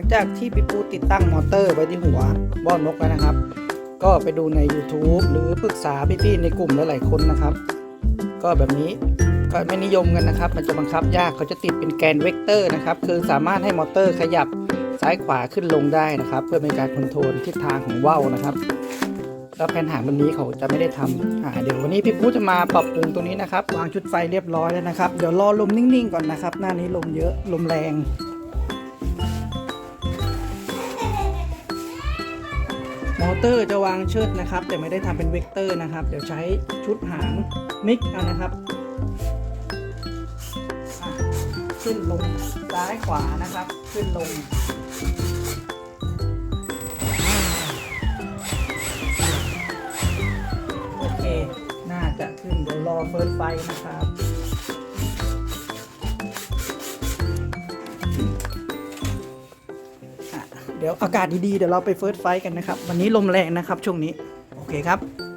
งจากที่พี่ปูติดตั้งมอเตอร์ไว้ที่หัวบ้อนนกแล้วนะครับ ก็ไปดูใน YouTube หรือปรึกษาพี่ๆในกลุ่มหลายๆคนนะครับ ก็แบบนี้ก็ไม่นิยมกันนะครับ มันจะบังคับยากเขาจะติดเป็นแกนเวกเตอร์นะครับ คือสามารถให้มอเตอร์ขยับซ้ายขวาขึ้นลงได้นะครับ เพื่อเป็นการคอนโทรลทิศทางของว่าวนะครับ แล้วแผ่นหางแบบนี้เขาจะไม่ได้ทำอ่าเดี๋ยววันนี้พี่ปูจะมาปรับปรุงตรงนี้นะครับวางชุดไฟเรียบร้อยแล้วนะครับ เดี๋ยวรอลมนิ่งๆก่อนนะครับ หน้านี้ลมเยอะลมแรง มอเตอร์จะวางเชิดนะครับ แต่ไม่ได้ทำเป็นเวกเตอร์นะครับ เดี๋ยวใช้ชุดหางมิกเอานะครับ ขึ้นลงซ้ายขวานะครับ ขึ้นลงโอเค น่าจะขึ้นเดี๋ยวรอเฟิร์สไฟนะครับ เดี๋ยวอากาศดีๆ เดี๋ยวเราไปเฟิร์สไฟกันนะครับ วันนี้ลมแรงนะครับช่วงนี้ โอเคครับ